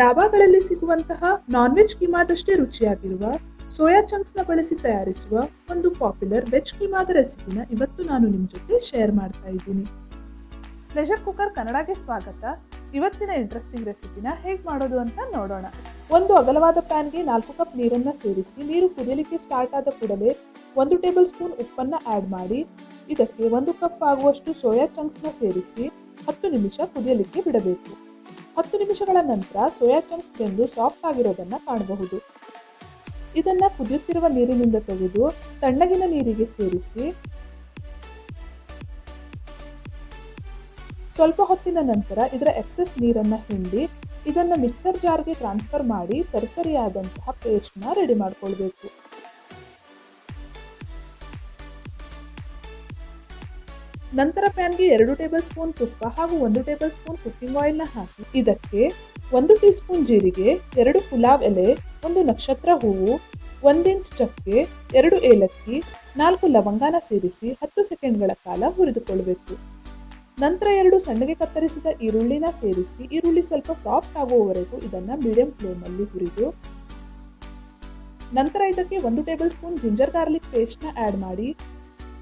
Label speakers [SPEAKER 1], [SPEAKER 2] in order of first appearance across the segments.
[SPEAKER 1] ಡಾಬಾಗಳಲ್ಲಿ ಸಿಗುವಂತಹ non veg ಕೀಮಾದಷ್ಟೇ ರುಚಿಯಾಗಿರುವ soya ಚಂಕ್ಸ್ನ ಬಳಸಿ ತಯಾರಿಸುವ ಒಂದು ಪಾಪ್ಯುಲರ್ ವೆಜ್ ಕೀಮಾದ ರೆಸಿಪಿನ ಇವತ್ತು ನಾನು ನಿಮ್ಮ ಜೊತೆ ಶೇರ್ ಮಾಡ್ತಾ ಇದ್ದೀನಿ.
[SPEAKER 2] ಪ್ರೆಷರ್ ಕುಕ್ಕರ್ ಕನ್ನಡಕ್ಕೆ ಸ್ವಾಗತ. ಇವತ್ತಿನ ಇಂಟ್ರೆಸ್ಟಿಂಗ್ ರೆಸಿಪಿನ ಹೇಗೆ ಮಾಡೋದು ಅಂತ ನೋಡೋಣ.
[SPEAKER 1] ಒಂದು ಅಗಲವಾದ ಪ್ಯಾನ್ಗೆ ನಾಲ್ಕು ಕಪ್ ನೀರನ್ನ ಸೇರಿಸಿ ನೀರು ಕುದಿಯಲಿಕ್ಕೆ ಸ್ಟಾರ್ಟ್ ಆದ ಕೂಡಲೇ ಒಂದು ಟೇಬಲ್ ಸ್ಪೂನ್ ಉಪ್ಪನ್ನ ಆಡ್ ಮಾಡಿ, ಇದಕ್ಕೆ ಒಂದು ಕಪ್ ಆಗುವಷ್ಟು ಸೋಯಾ ಚಂಕ್ಸ್ನ ಸೇರಿಸಿ ಹತ್ತು ನಿಮಿಷ ಕುದಿಯಲಿಕ್ಕೆ ಬಿಡಬೇಕು. ಹತ್ತು ನಿಮಿಷಗಳ ನಂತರ ಸೋಯಾ ಚಂಕ್ಸ್ ಬೆಂದು ಸಾಫ್ಟ್ ಆಗಿರೋದನ್ನ ಕಾಣಬಹುದು. ಇದನ್ನು ಕುದಿಯುತ್ತಿರುವ ನೀರಿನಿಂದ ತೆಗೆದು ತಣ್ಣಗಿನ ನೀರಿಗೆ ಸೇರಿಸಿ ಸ್ವಲ್ಪ ಹೊತ್ತಿನ ನಂತರ ಇದರ ಎಕ್ಸೆಸ್ ನೀರನ್ನು ಹಿಂಡಿ ಇದನ್ನು ಮಿಕ್ಸರ್ ಜಾರ್ಗೆ ಟ್ರಾನ್ಸ್ಫರ್ ಮಾಡಿ ತರಕಾರಿಯಾದಂತಹ ಪೇಸ್ಟ್ನ ರೆಡಿ ಮಾಡ್ಕೊಳ್ಬೇಕು. ನಂತರ ಪ್ಯಾನ್ಗೆ ಎರಡು ಟೇಬಲ್ ಸ್ಪೂನ್ ತುಪ್ಪ ಹಾಗೂ ಒಂದು ಟೇಬಲ್ ಸ್ಪೂನ್ ಕುಕ್ಕಿಂಗ್ ಆಯಿಲ್ನ ಹಾಕಿ. ಇದಕ್ಕೆ ಒಂದು ಟೀ ಸ್ಪೂನ್ ಜೀರಿಗೆ, ಎರಡು ಪುಲಾವ್ ಎಲೆ, ಒಂದು ನಕ್ಷತ್ರ ಹೂವು ಒಂದಿಂಚ್ ಚಕ್ಕೆ, ಎರಡು ಏಲಕ್ಕಿ, ನಾಲ್ಕು ಲವಂಗಾನ ಸೇರಿಸಿ ಹತ್ತು ಸೆಕೆಂಡ್ಗಳ ಕಾಲ ಹುರಿದುಕೊಳ್ಳಬೇಕು ನಂತರ ಎರಡು ಸಣ್ಣಗೆ ಕತ್ತರಿಸಿದ ಈರುಳ್ಳಿನ ಸೇರಿಸಿ, ಈರುಳ್ಳಿ ಸ್ವಲ್ಪ ಸಾಫ್ಟ್ ಆಗುವವರೆಗೂ ಇದನ್ನು ಮೀಡಿಯಂ ಫ್ಲೇಮಲ್ಲಿ ಹುರಿದು, ನಂತರ ಇದಕ್ಕೆ ಒಂದು ಟೇಬಲ್ ಸ್ಪೂನ್ ಜಿಂಜರ್ ಗಾರ್ಲಿಕ್ ಪೇಸ್ಟ್ನ ಆ್ಯಡ್ ಮಾಡಿ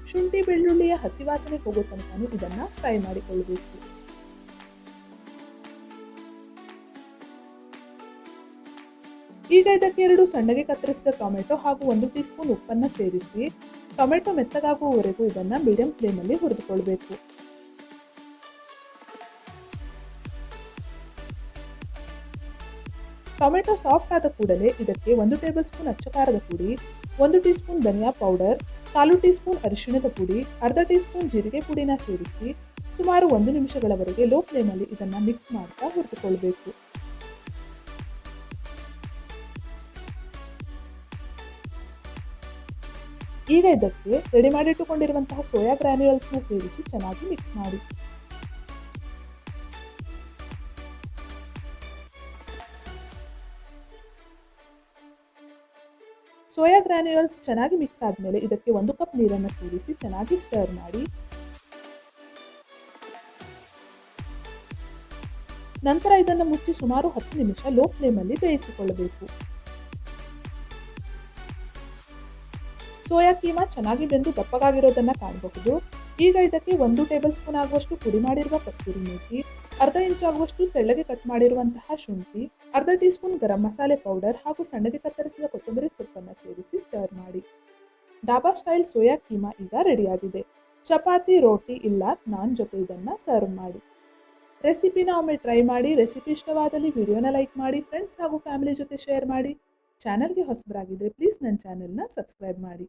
[SPEAKER 1] ಶುಂಠಿ ಬೆಳ್ಳುಳ್ಳಿಯ ಹಸಿ ವಾಸನೆ ಹೋಗೋ ತನಕ ಇದನ್ನ ಫ್ರೈ ಮಾಡಿಕೊಳ್ಳಬೇಕು. ಈಗ ಇದಕ್ಕೆ ಎರಡು ಸಣ್ಣಗೆ ಕತ್ತರಿಸಿದ ಟೊಮೆಟೊ ಹಾಗೂ ಒಂದು ಟೀ ಸ್ಪೂನ್ ಉಪ್ಪನ್ನ ಸೇರಿಸಿ ಟೊಮೆಟೊ ಮೆತ್ತಗಾಗುವವರೆಗೂ ಇದನ್ನ ಮೀಡಿಯಂ ಫ್ಲೇಮಲ್ಲಿ ಹುರಿದುಕೊಳ್ಬೇಕು. ಟೊಮೆಟೊ ಸಾಫ್ಟ್ ಆದ ಕೂಡಲೇ ಇದಕ್ಕೆ ಒಂದು ಟೇಬಲ್ ಸ್ಪೂನ್ ಅಚ್ಚಕಾರದ ಪುಡಿ, ಒಂದು ಟೀ ಸ್ಪೂನ್ ಧನಿಯಾ ಪೌಡರ್ ಕಾಲು ಟೀ ಸ್ಪೂನ್ ಅರಿಶಿಣದ ಪುಡಿ, ಅರ್ಧ ಟೀ ಸ್ಪೂನ್ ಜೀರಿಗೆ ಪುಡಿನ ಸೇರಿಸಿ ಸುಮಾರು ಒಂದು ನಿಮಿಷಗಳವರೆಗೆ ಲೋ ಫ್ಲೇಮಲ್ಲಿ ಇದನ್ನು ಮಿಕ್ಸ್ ಮಾಡ್ತಾ ಹುರಿದುಕೊಳ್ಬೇಕು. ಈಗ ಇದಕ್ಕೆ ರೆಡಿ ಮಾಡಿಟ್ಟುಕೊಂಡಿರುವಂತಹ ಸೋಯಾ ಗ್ರ್ಯಾನ್ಯೂಲ್ಸ್ನ ಸೇರಿಸಿ ಚೆನ್ನಾಗಿ ಮಿಕ್ಸ್ ಮಾಡಿ. ಸೋಯಾ ಗ್ರ್ಯಾನ್ಯೂಲ್ಸ್ ಚೆನ್ನಾಗಿ ಮಿಕ್ಸ್ ಆದಮೇಲೆ ಇದಕ್ಕೆ ಒಂದು ಕಪ್ ನೀರನ್ನು ಸೇರಿಸಿ ಚೆನ್ನಾಗಿ ಸ್ಟರ್ ಮಾಡಿ. ನಂತರ ಇದನ್ನು ಮುಚ್ಚಿ ಸುಮಾರು ಹತ್ತು ನಿಮಿಷ ಲೋ ಫ್ಲೇಮಲ್ಲಿ ಬೇಯಿಸಿಕೊಳ್ಳಬೇಕು. ಸೋಯಾ ಕೀಮಾ ಚೆನ್ನಾಗಿ ಬೆಂದು ದಪ್ಪಗಾಗಿರೋದನ್ನ ಕಾಣಬಹುದು. ಈಗ ಇದಕ್ಕೆ ಒಂದು ಟೇಬಲ್ ಸ್ಪೂನ್ ಆಗುವಷ್ಟು ಪುಡಿ ಮಾಡಿರುವ ಕಸ್ತೂರಿ ಮೇಥಿ ಅರ್ಧ ಇಂಚ್ ಆಗುವಷ್ಟು ತೆಳ್ಳಗೆ ಕಟ್ ಮಾಡಿರುವಂತಹ ಶುಂಠಿ, ಅರ್ಧ tea spoon garam masala powder ಹಾಗೂ ಸಣ್ಣಗೆ ಕತ್ತರಿಸಿದ ಕೊತ್ತಂಬರಿ ಸೊಪ್ಪನ್ನು ಸೇರಿಸಿ ಸ್ಟರ್ ಮಾಡಿ. ಡಾಬಾ ಸ್ಟೈಲ್ ಸೋಯಾ ಕೀಮಾ ಈಗ ರೆಡಿಯಾಗಿದೆ. ಚಪಾತಿ, ರೋಟಿ ಇಲ್ಲ, ನಾನ್ ಜೊತೆ ಇದನ್ನ ಸರ್ವ್ ಮಾಡಿ. ರೆಸಿಪಿನ ಒಮ್ಮೆ ಟ್ರೈ ಮಾಡಿ, ರೆಸಿಪಿ ಇಷ್ಟವಾದಲ್ಲಿ ವಿಡಿಯೋನ ಲೈಕ್ ಮಾಡಿ ಫ್ರೆಂಡ್ಸ್ ಹಾಗೂ ಫ್ಯಾಮಿಲಿ ಜೊತೆ ಶೇರ್ ಮಾಡಿ. ಚಾನಲ್ಗೆ ಹೊಸಬರಾಗಿದ್ದರೆ ಪ್ಲೀಸ್ ನನ್ನ ಚಾನೆಲ್ನ ಸಬ್ಸ್ಕ್ರೈಬ್ ಮಾಡಿ.